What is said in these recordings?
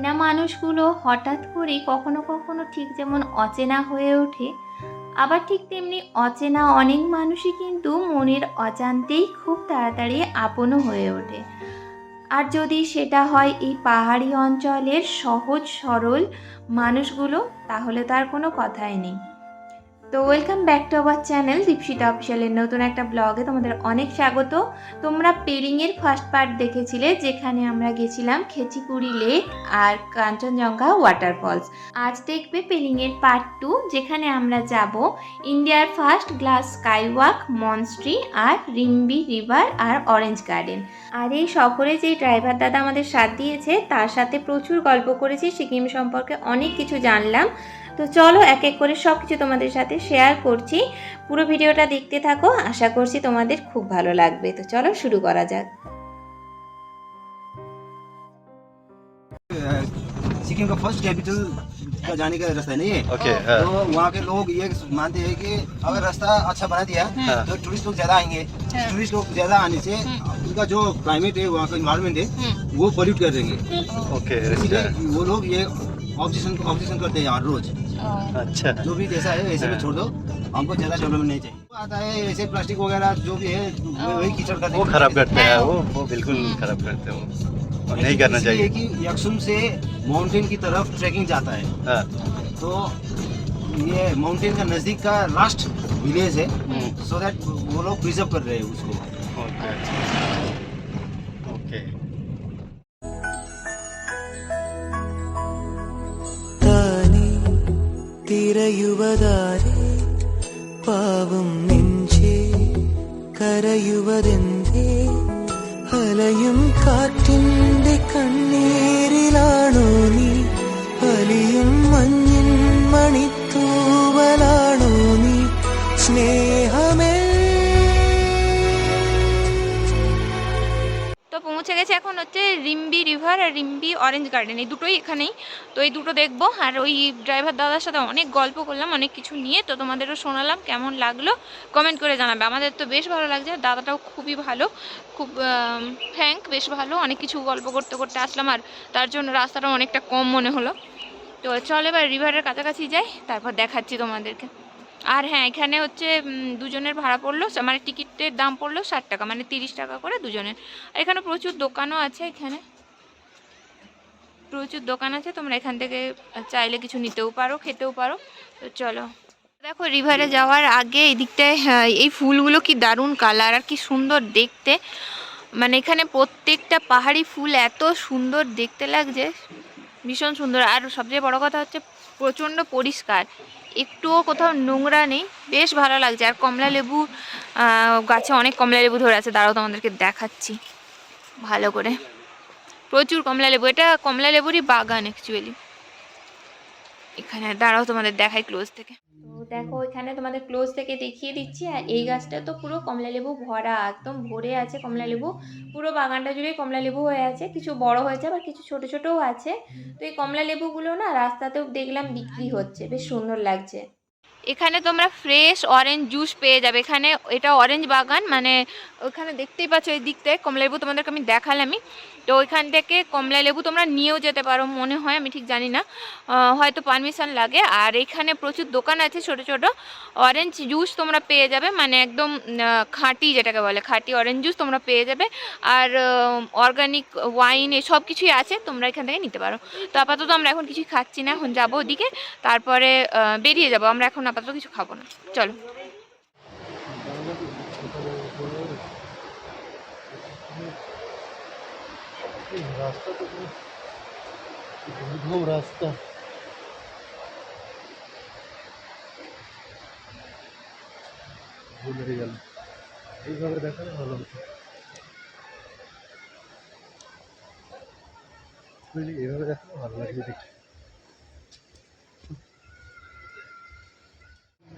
চেনা মানুষগুলো হঠাৎ করে কখনো কখনো ঠিক যেমন অচেনা হয়ে ওঠে, আবার ঠিক তেমনি অচেনা অনেক মানুষই কিন্তু মনের অজান্তেই খুব তাড়াতাড়ি আপনও হয়ে ওঠে। আর যদি সেটা হয় এই পাহাড়ি অঞ্চলের সহজ সরল মানুষগুলো, তাহলে তার কোনো কথাই নেই। তো welcome back to our channel Dipshita অফিসিয়ালের নতুন একটা ব্লগে তোমাদের অনেক স্বাগত। তোমরা পেরিংয়ের ফার্স্ট পার্ট দেখেছিলে, যেখানে আমরা গেছিলাম খেচিকুড়ি লেক আর কাঞ্চনজঙ্ঘা ওয়াটারফলস আজ দেখবে পেলিংয়ের পার্ট টু যেখানে আমরা যাব ইন্ডিয়ার ফার্স্ট গ্লাস স্কাইওয়াক মনস্ট্রি আর রিম্বি রিভার আর অরেঞ্জ গার্ডেন আর এই সফরে যে ড্রাইভার দাদা আমাদের সাথ দিয়েছে, তার সাথে প্রচুর গল্প করেছি সিকিম সম্পর্কে অনেক কিছু জানলাম। তো চলো এক এক করে সব কিছু তোমাদের সাথে শেয়ার করছি পুরো ভিডিওটা দেখতে থাকো আশা করছি তোমাদের খুব ভালো লাগবে তো চলো শুরু করা যাক सिक्किम का फर्स्ट कैपिटल का जाने का रास्ता नहीं है ओके तो वहाँ के लोग ये मानते हैं कि अगर रास्ता अच्छा बना दिया हाँ। तो टूरिस्ट लोग ज्यादा आएंगे टूरिस्ट लोग ज्यादा आने से उनका जो क्लाइमेट है वहाँ का इन्वायरमेंट है वो पोल्यूट कर देंगे ओके इसलिए वो लोग ये ऑब्जेक्शन ऑब्जेक्शन करते हैं यहाँ रोज अच्छा। जो भी जैसा है वैसे में छोड़ दो। हमको ज़्यादा डेवलपमेंट नहीं चाहिए। आता है ऐसे प्लास्टिक वगैरह जो भी है वही कीचड़ करते वो खराब करते हैं वो वो बिल्कुल खराब करते हैं वो। नहीं करना चाहिए। कि यक्षुम से माउंटेन की तरफ़ ट्रैकिंग जाता है। हाँ। तो ये माउंटेन का नज़दीक का लास्ट विलेज है। हम्म, सो दैट वो लोग प्रिजर्व कर रहे हैं उसको। ओके ओके താനേ തിരയുവതാരേ പാവം നെഞ്ചേ കരയുവതെന്തേ? അലയും കാറ്റിന്റെ കണ്ണീരിലാണോ നീ? അലിയും മഞ്ഞിൻ রিম্বি রিভার আর রিম্বি অরেঞ্জ গার্ডেন এই দুটোই এখানেই। তো এই দুটো দেখব। আর ওই ড্রাইভার দাদার সাথে অনেক গল্প করলাম, অনেক কিছু নিয়ে। তো তোমাদেরও শোনালাম কেমন লাগল। কমেন্ট করে জানাবে। আমাদের তো বেশ ভালো লাগছে। দাদাটাও খুবই ভালো। খুব ফ্র্যাঙ্ক বেশ ভালো। অনেক কিছু গল্প করতে করতে আসলাম। আর তার জন্য রাস্তাটা অনেকটা কম মনে হলো। তো চল এবার রিভারের কাছাকাছি যাই। তারপর দেখাচ্ছি তোমাদেরকে। আর হ্যাঁ এখানে হচ্ছে দুজনের ভাড়া পড়ল মানে টিকিটের দাম পড়ল ষাট টাকা মানে তিরিশ টাকা করে দুজনের। আর এখানে প্রচুর দোকানও আছে এখানে। প্রচুর দোকান আছে তোমরা এখান থেকে চাইলে কিছু নিতেও পারো খেতেও পারো। তো চলো। দেখো রিভারে যাওয়ার আগে এই দিকটায় হ্যাঁ, এই ফুলগুলো কি দারুণ কালার আর কি সুন্দর দেখতে। মানে এখানে প্রত্যেকটা পাহাড়ি ফুল এত সুন্দর দেখতে লাগছে ভীষণ সুন্দর। আর সবচেয়ে বড় কথা হচ্ছে প্রচণ্ড পরিষ্কার। একটুও কোথাও নোংরা নেই, বেশ ভালো লাগছে। আর কমলা লেবু গাছে অনেক কমলা লেবু ধরে আছে, দাঁড়াও তোমাদেরকে দেখাচ্ছি। ভালো করে। প্রচুর কমলা লেবু, এটা কমলা লেবুরই বাগান অ্যাকচুয়ালি এখানে, দাঁড়াও তোমাদের দেখাই ক্লোজ থেকে। দেখো এখানে তোমাদের ক্লোজ থেকে দেখিয়ে দিচ্ছি আর এই গাছটা তো পুরো কমলা লেবু ভরা একদম ভরে আছে কমলা লেবু। পুরো বাগানটা জুড়ে কমলা লেবু হয়ে আছে কিছু বড় হয়েছে আবার কিছু ছোট ছোটও আছে। তো এই কমলা লেবুগুলো না রাস্তাতেও দেখলাম বিক্রি হচ্ছে বেশ সুন্দর লাগছে। এখানে তোমরা ফ্রেশ অরেঞ্জ জুস পেয়ে যাবে। এখানে এটা অরেঞ্জ বাগান মানে ওখানে দেখতেই পাচ্ছ এই দিক থেকে কমলা লেবু তোমাদেরকে আমি দেখালামই। তো ওইখান থেকে কমলা লেবু তোমরা নিয়েও যেতে পারো, মনে হয়, আমি ঠিক জানি না। হয়তো পারমিশন লাগে। আর এখানে প্রচুর দোকান আছে ছোট ছোট। অরেঞ্জ জুস তোমরা পেয়ে যাবে মানে একদম খাঁটি যেটাকে বলে, খাঁটি অরেঞ্জ জুস তোমরা পেয়ে যাবে। আর অর্গানিক ওয়াইন এসব কিছুই আছে, তোমরা এখান থেকে নিতে পারো। তো আপাতত আমরা এখন কিছুই খাচ্ছি না, এখন যাব ওদিকে। তারপরে বেরিয়ে যাব। আমরা এখন আপাতত কিছু খাব না। চলো। রাস্তা তো গেল এইভাবে দেখালে ভালো হতো এইভাবে দেখালে ভালো লাগবে দেখতে।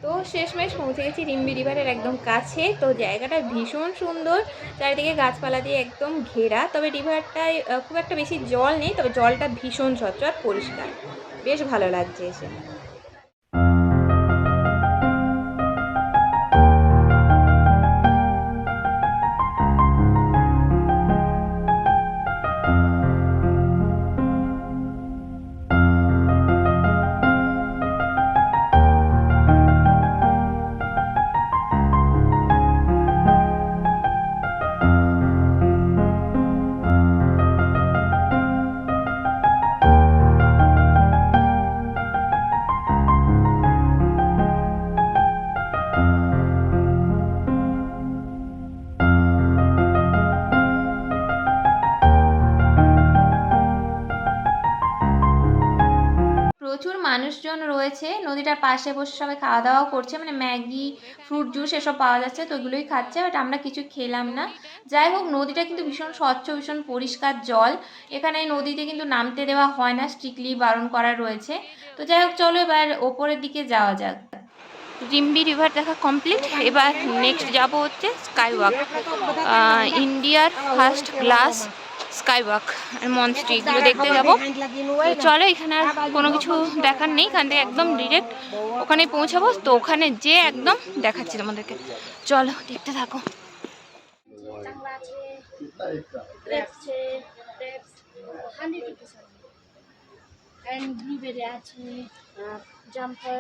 তো শেষমেশ পৌঁছে গেছি রিম্বি রিভারের একদম কাছে। তো জায়গাটা ভীষণ সুন্দর। চারিদিকে গাছপালা দিয়ে একদম ঘেরা। তবে রিভারটায় খুব একটা বেশি জল নেই, তবে জলটা ভীষণ স্বচ্ছ আর পরিষ্কার। বেশ ভালো লাগছে এসে। রয়েছে পাশে বসে সবাই খাওয়া দাওয়াও করছে। মানে ম্যাগি, ফ্রুট জুস এসব পাওয়া যাচ্ছে, তো ওগুলোই খাচ্ছে, বাট আমরা কিছু খেলাম না। যাই হোক, নদীটা কিন্তু ভীষণ স্বচ্ছ, ভীষণ পরিষ্কার জল। এখানে নদীতে কিন্তু নামতে দেওয়া হয় না, স্ট্রিক্টলি বারণ করা রয়েছে। তো যাই হোক, চলো এবার ওপরের দিকে যাওয়া যাক। রিম্বি রিভার দেখা কমপ্লিট। এবার নেক্সট যাব হচ্ছে স্কাই ওয়াক ইন্ডিয়ার first glass sky walk monastery এগুলো দেখতে যাব। চলো, এখানে আর কোনো কিছু দেখার নেই, এখান থেকে একদম ডিরেক্ট ওখানে পৌঁছাবো। তো ওখানে যে একদম দেখাচ্ছি তোমাদেরকে। চলো, দেখতে থাকো। আছে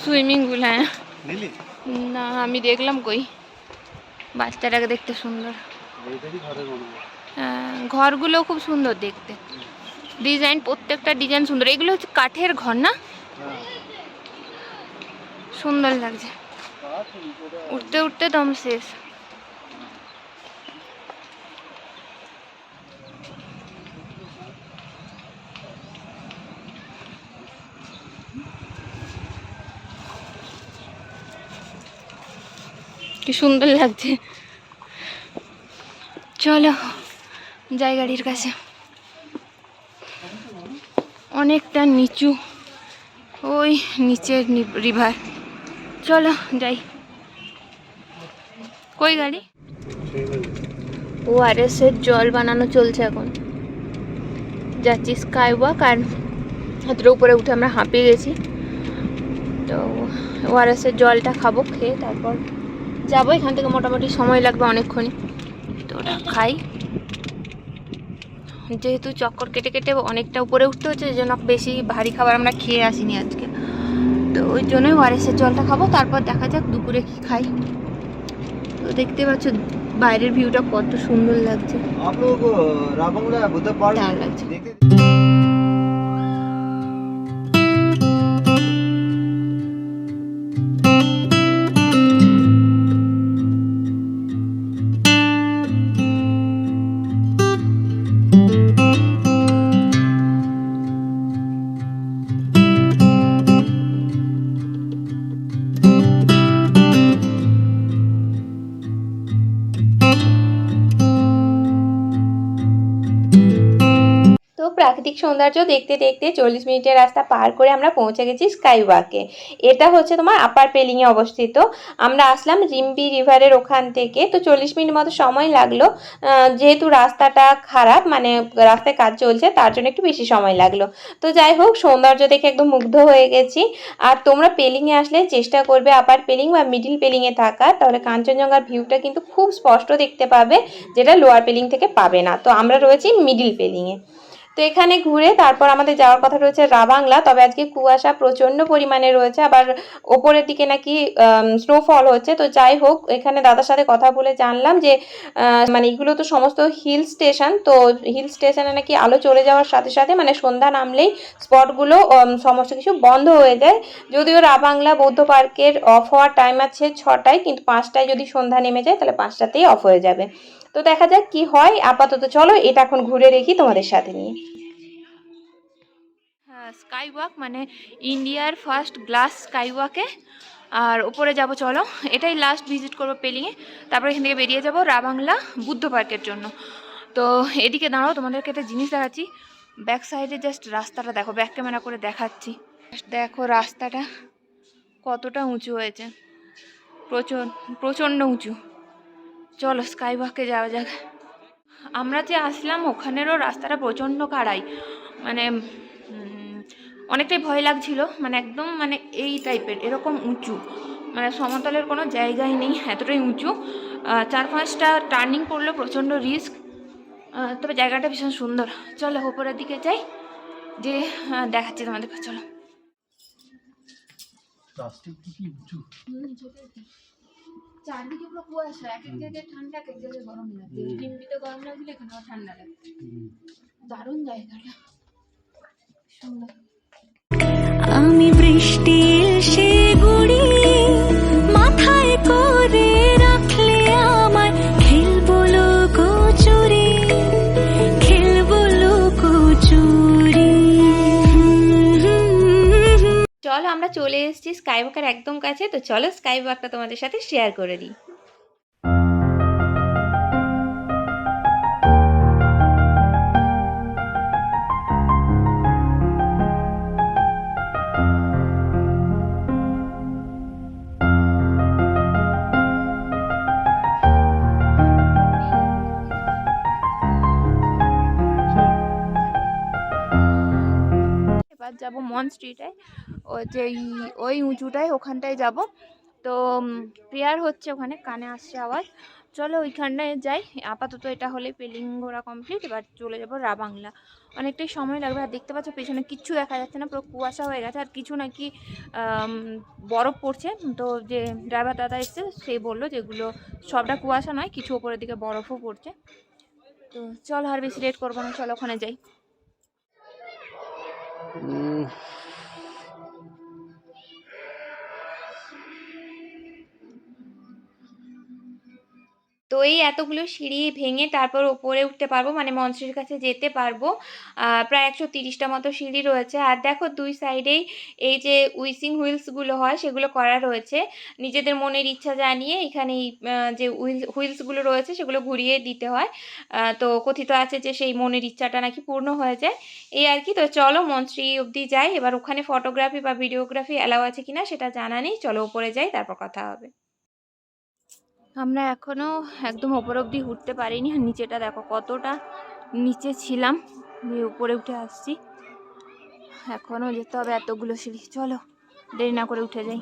स्विमिंग पूल है ना हमी देख लम कोई बच्चा देखते सुंदर घर गो खूब सुंदर देखते डिज़ाइन प्रत्येक डिज़ाइन सुंदर एग्लो काठर घर ना সুন্দর লাগছে। উঠতে উঠতে দম শেষ। কি সুন্দর লাগছে। চলো, যাই গাড়ির কাছে। অনেকটা নিচু, ওই নিচের রিভার চলো, যাই। কই গাড়ি? ও আর এর জল বানানো চলছে এখন। যাচ্ছি স্কাই ওয়াক আর হাতের উপরে উঠে আমরা হাঁপিয়ে গেছি। তো ওআরএসের জলটা খাব, খেয়ে তারপর যাব। এখান থেকে মোটামুটি সময় লাগবে অনেকক্ষণই। তো ওটা খাই। যেহেতু চক্কর কেটে কেটে অনেকটা উপরে উঠতে হচ্ছে যেন বেশি ভারী খাবার আমরা খেয়ে আসিনি আজকে। তো ওই জন্যই ওয়ারেসের জলটা খাব তারপর দেখা যাক দুপুরে কি খাই। তো দেখতে পাচ্ছ বাইরের ভিউটা কত সুন্দর লাগছে। आप প্রাকৃতিক সৌন্দর্য দেখতে দেখতে চল্লিশ মিনিটের রাস্তা পার করে আমরা পৌঁছে গেছি স্কাইওয়াকে। এটা হচ্ছে তোমার আপার পেলিংয়ে অবস্থিত। আমরা আসলাম রিম্বি রিভারের ওখান থেকে। তো চল্লিশ মিনিট মতো সময় লাগল। যেহেতু রাস্তাটা খারাপ মানে রাস্তায় কাজ চলছে, তার জন্য একটু বেশি সময় লাগল। তো যাই হোক, সৌন্দর্য দেখে একদম মুগ্ধ হয়ে গেছি। আর তোমরা পেলিংয়ে আসলে চেষ্টা করবে আপার পেলিং বা মিডিল পেলিংয়ে থাকা তাহলে কাঞ্চনজঙ্ঘার ভিউটা কিন্তু খুব স্পষ্ট দেখতে পাবে, যেটা লোয়ার পেলিং থেকে পাবে না। তো আমরা রয়েছি মিডিল পেলিংয়ে তো এখানে ঘুরে তারপর আমাদের যাওয়ার কথা রয়েছে রাবাংলা। তবে আজকে কুয়াশা প্রচণ্ড পরিমাণে রয়েছে। আবার ওপরের দিকে নাকি স্নোফল হচ্ছে। তো যাই হোক, এখানে দাদার সাথে কথা বলে জানলাম যে মানে এগুলো তো সমস্ত হিল স্টেশন তো হিল স্টেশনে নাকি আলো চলে যাওয়ার সাথে সাথে মানে সন্ধ্যা নামলেই স্পটগুলো সমস্ত কিছু বন্ধ হয়ে যায়। যদিও রাবাংলা বৌদ্ধ পার্কের অফ হওয়ার টাইম আছে ছটায়, কিন্তু পাঁচটায় যদি সন্ধ্যা নেমে যায়, তাহলে পাঁচটাতেই অফ হয়ে যাবে। তো দেখা যাক কি হয়। আপাতত চলো, এটা এখন ঘুরে রেখি তোমাদের সাথে নিয়ে। হ্যাঁ স্কাই ওয়াক মানে ইন্ডিয়ার ফার্স্ট গ্লাস স্কাই ওয়াকে আর ওপরে যাব চলো, এটাই লাস্ট ভিজিট করব পেলিংয়ে। তারপর এখান থেকে বেরিয়ে যাব রাবাংলা বুদ্ধ পার্কের জন্য। তো এদিকে দাঁড়াও, তোমাদেরকে একটা জিনিস দেখাচ্ছি। ব্যাক সাইডে জাস্ট রাস্তাটা দেখো ব্যাক ক্যামেরা করে দেখাচ্ছি। দেখো রাস্তাটা কতটা উঁচু হয়েছে। প্রচুর প্রচণ্ড উঁচু। চলো স্কাই ওয়াকে যাওয়া যাক। আমরা যে আসলাম, ওখানেরও রাস্তাটা প্রচণ্ড কাড়াই। মানে অনেকটাই ভয় লাগছিল। মানে একদম মানে এই টাইপের এরকম উঁচু। মানে সমতলের কোনো জায়গাই নেই, এতটাই উঁচু। চার পাঁচটা টার্নিং পড়ল প্রচণ্ড রিস্ক তবে জায়গাটা ভীষণ সুন্দর। চলো, ওপরের দিকে যাই। যে দেখাচ্ছি তোমাদেরকে, চলো। চারদিকে পুরো কুয়াশা এক এক জায়গায় ঠান্ডা এক এক জায়গায় গরম লাগছে রিম্বিতে গরম লাগছিল এখানেও ঠান্ডা লাগছে দারুণ জায়গাটা। সুন্দর। আমি চলো আমরা চলে এসেছি স্কাই ওয়াকের একদম কাছে, তো চলো স্কাই ওয়াকটা তোমাদের সাথে শেয়ার করে দিই। যাব মন স্ট্রিটে ও যে ওই উঁচুটায় ওখানটায় যাব। তো প্রেয়ার হচ্ছে ওখানে, কানে আসছে আওয়াজ। চলো ওইখানটায় যাই। আপাতত এটা হলে পেলিং ঘোরা কমপ্লিট এবার চলে যাব রাবাংলা অনেকটাই সময় লাগবে, আর দেখতে পাচ্ছ পেছনে কিচ্ছু দেখা যাচ্ছে না, পুরো কুয়াশা হয়ে গেছে, আর কিছু নাকি বরফ পড়ছে। তো যে ড্রাইভার দাদা এসছে, সে বলল যেগুলো সবটা কুয়াশা নয়, কিছু ওপরের দিকে বরফও পড়ছে। তো চল আর বেশি লেট করব না, চলো ওখানে যাই। তো এই এতগুলো সিঁড়ি ভেঙে তারপর ওপরে উঠতে পারব মানে মঞ্চের কাছে যেতে পারব। প্রায় একশো তিরিশটা মতো সিঁড়ি রয়েছে। আর দেখো দুই সাইডেই এই যে উইসিং হুইলসগুলো হয়, সেগুলো করা রয়েছে। নিজেদের মনের ইচ্ছা জানিয়ে এখানে যে হুইল হুইলসগুলো রয়েছে, সেগুলো ঘুরিয়ে দিতে হয়। তো কথিত আছে যে সেই মনের ইচ্ছাটা নাকি পূর্ণ হয়ে যায়। এই আর কি, তো চলো মঞ্চি অবধি যাই। এবার ওখানে ফটোগ্রাফি বা ভিডিওগ্রাফি অ্যালাউ আছে কিনা সেটা জানা নেই। চলো ওপরে যাই, তারপর কথা হবে। আমরা এখনও একদম ওপর অবধি উঠতে পারিনি। আর নিচেটা দেখো কতটা নিচে ছিলাম। দিয়ে উপরে উঠে আসছি। এখনও যেতে হবে এতগুলো সিঁড়ি। চলো, দেরি না করে উঠে যাই।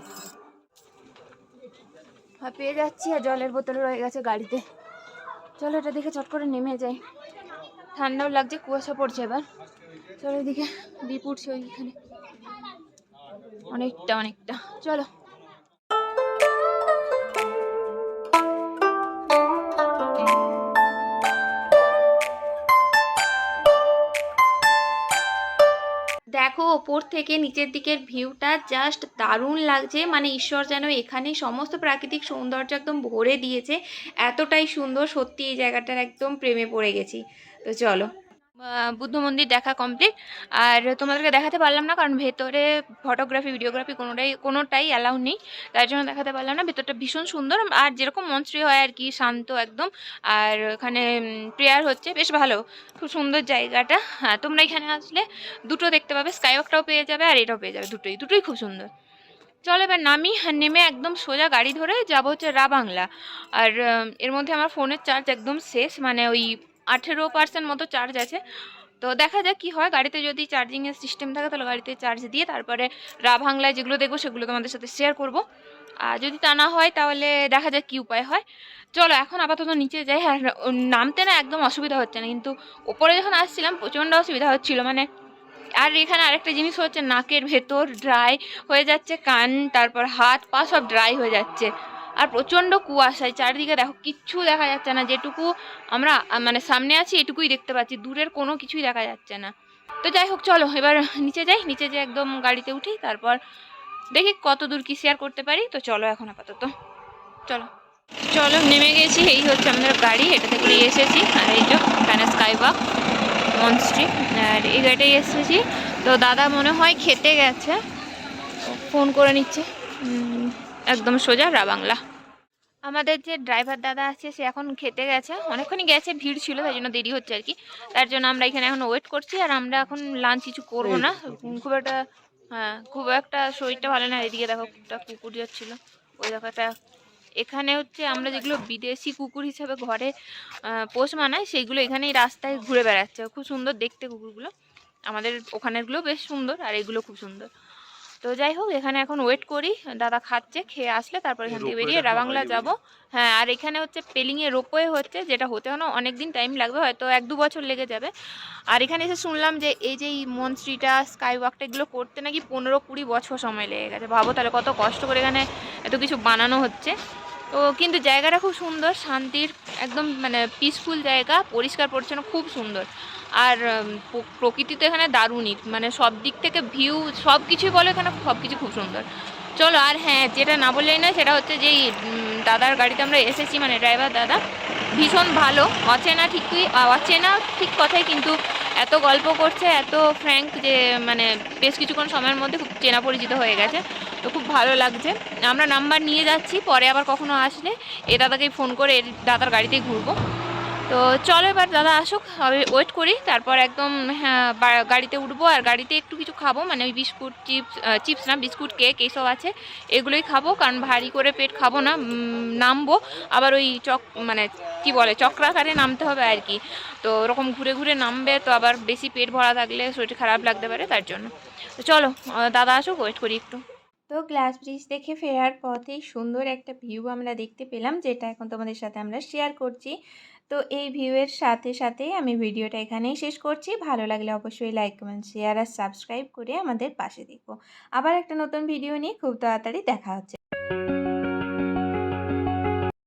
আর পেয়ে যাচ্ছি আর জলের বোতল রয়ে গেছে গাড়িতে। চলো এটা দেখে চট করে নেমে যাই। ঠান্ডাও লাগছে, কুয়াশা পড়ছে এবার। চলো এদিকে দ্বীপ উঠছে ওইখানে। অনেকটা অনেকটা। চলো। দেখো, ওপর থেকে নিচের দিকের ভিউটা জাস্ট দারুণ লাগছে। মানে ঈশ্বর যেন এখানে সমস্ত প্রাকৃতিক সৌন্দর্য একদম ভরে দিয়েছে। এতটাই সুন্দর, সত্যি এই জায়গাটার একদম প্রেমে পড়ে গেছি। তো চলো। বুদ্ধ মন্দির দেখা কমপ্লিট আর তোমাদেরকে দেখাতে পারলাম না, কারণ ভেতরে ফটোগ্রাফি ভিডিওগ্রাফি কোনোটাই কোনোটাই অ্যালাউ নেই। তার জন্য দেখাতে পারলাম না। ভেতরটা ভীষণ সুন্দর আর যেরকম মন্ত্রী হয় আর কি, শান্ত একদম। আর ওখানে প্রেয়ার হচ্ছে, বেশ ভালো। খুব সুন্দর জায়গাটা। হ্যাঁ তোমরা এখানে আসলে দুটো দেখতে পাবে স্কাই ওয়াকটাও পেয়ে যাবে আর এটাও পেয়ে যাবে, দুটোই দুটোই খুব সুন্দর। চলো এবার নামি, নেমে একদম সোজা গাড়ি ধরে যাব হচ্ছে রা বাংলা আর এর মধ্যে আমার ফোনের চার্জ একদম শেষ মানে ওই আঠেরো পার্সেন্ট মতো চার্জ আছে। তো দেখা যাক কি হয়। গাড়িতে যদি চার্জিংয়ের সিস্টেম থাকে, তাহলে গাড়িতে চার্জ দিয়ে তারপরে রা বাংলায় যেগুলো দেখব, সেগুলো তোমাদের সাথে শেয়ার করব। আর যদি তা না হয়, তাহলে দেখা যাক কী উপায় হয়। চলো, এখন আপাতত নিচে যাই। আর নামতে না একদম অসুবিধা হচ্ছে না, কিন্তু ওপরে যখন আসছিলাম, প্রচণ্ড অসুবিধা হচ্ছিল। মানে আর এখানে আরেকটা জিনিস হচ্ছে, নাকের ভেতর ড্রাই হয়ে যাচ্ছে, কান, তারপর হাত, পা সব ড্রাই হয়ে যাচ্ছে। আর প্রচণ্ড কুয়াশায় চারিদিকে দেখো, কিচ্ছু দেখা যাচ্ছে না। যেটুকু আমরা মানে সামনে আছি, এটুকুই দেখতে পাচ্ছি। দূরের কোনো কিছুই দেখা যাচ্ছে না। তো যাই হোক, চলো, এবার নিচে যাই। নিচে যে একদম গাড়িতে উঠি, তারপর দেখি কত দূর কি শেয়ার করতে পারি। তো চলো এখন আপাতত। চলো। চলো, নেমে গেছি। এই হচ্ছে আমাদের গাড়ি। এটাতে করে এসেছি। আর এই যে এখানে স্কাই ওয়াক মনস্ট্রি আর এই গাড়িটাই এসেছি। তো দাদা মনে হয় খেতে গেছে। ফোন করে নিচ্ছে। একদম সোজা রাবাংলা আমাদের যে ড্রাইভার দাদা আছে, সে এখন খেতে গেছে। অনেকক্ষণই গেছে, ভিড় ছিল, তাই জন্য দেরি হচ্ছে আর কি। তার জন্য আমরা এখানে এখন ওয়েট করছি, আর আমরা এখন লাঞ্চ কিছু করব না। খুব একটা হ্যাঁ খুব একটা শরীরটা ভালো না। এদিকে দেখো, একটা কুকুর যাচ্ছিল। ওই দেখো, একটা এখানে হচ্ছে আমরা যেগুলো বিদেশি কুকুর হিসাবে ঘরে পোষ মানাই সেইগুলো এখানেই রাস্তায় ঘুরে বেড়াচ্ছে। খুব সুন্দর দেখতে কুকুরগুলো। আমাদের ওখানেরগুলো বেশ সুন্দর, আর এগুলো খুব সুন্দর। তো যাই হোক এখানে এখন ওয়েট করি। দাদা খাচ্ছে খেয়ে আসলে তারপর এখান থেকে বেরিয়ে রাবাংলা যাব। হ্যাঁ আর এখানে হচ্ছে পেলিংয়ে রোপওয়ে হচ্ছে যেটা হতে হনো অনেক দিন টাইম লাগবে হয়তো এক দু বছর লেগে যাবে। আর এখানে এসে শুনলাম যে এই যে এই মনস্ট্রিটা স্কাই ওয়াকটা এগুলো করতে নাকি পনেরো কুড়ি বছর সময় লেগে গেছে। ভাবো তাহলে কত কষ্ট করে এখানে এত কিছু বানানো হচ্ছে। তো কিন্তু জায়গাটা খুব সুন্দর শান্তির একদম মানে পিসফুল জায়গা পরিষ্কার পরিচ্ছন্ন খুব সুন্দর। আর প্রকৃতি তো এখানে দারুণই। মানে সব দিক থেকে ভিউ সব কিছুই বলে এখানে সব কিছু খুব সুন্দর। চলো আর হ্যাঁ যেটা না বললেই না সেটা হচ্ছে যেই দাদার গাড়িতে আমরা এসেছি মানে ড্রাইভার দাদা। ভীষণ ভালো, অচেনা ঠিকই অচেনা ঠিক কথাই, কিন্তু এত গল্প করছে, এত ফ্র্যাঙ্ক যে মানে বেশ কিছুক্ষণ সময়ের মধ্যে খুব চেনা পরিচিত হয়ে গেছে। তো খুব ভালো লাগছে। আমরা নাম্বার নিয়ে যাচ্ছি, পরে আবার কখনো আসলে এ দাদাকেই ফোন করে এর দাদার গাড়িতেই ঘুরবো। তো চলো এবার দাদা আসুক, আমি ওয়েট করি, তারপর একদম হ্যাঁ গাড়িতে উঠবো, আর গাড়িতে একটু কিছু খাব মানে ওই বিস্কুট চিপস চিপস না, বিস্কুট, কেক এইসব আছে, এগুলোই খাব, কারণ ভারী করে পেট খাব না নামবো, আবার ওই চক মানে কি বলে, চক্রাকারে নামতে হবে আর কি, তো ওরকম ঘুরে ঘুরে নামবে, তো আবার বেশি পেট ভরা থাকলে শরীর খারাপ লাগতে পারে, তার জন্য। তো চলো দাদা আসুক ওয়েট করি একটু। তো গ্লাস ব্রিজ দেখে ফেরার পথেই সুন্দর একটা ভিউ আমরা দেখতে পেলাম, যেটা এখন তোমাদের সাথে আমরা শেয়ার করছি। তো এই ভিউয়ের সাথে সাথেই আমি ভিডিওটা এখানেই শেষ করছি। ভালো লাগলে অবশ্যই লাইক কমেন্ট শেয়ার আর সাবস্ক্রাইব করে আমাদের পাশে দেখো আবার একটা নতুন ভিডিও নিয়ে খুব তাড়াতাড়ি দেখা হচ্ছে।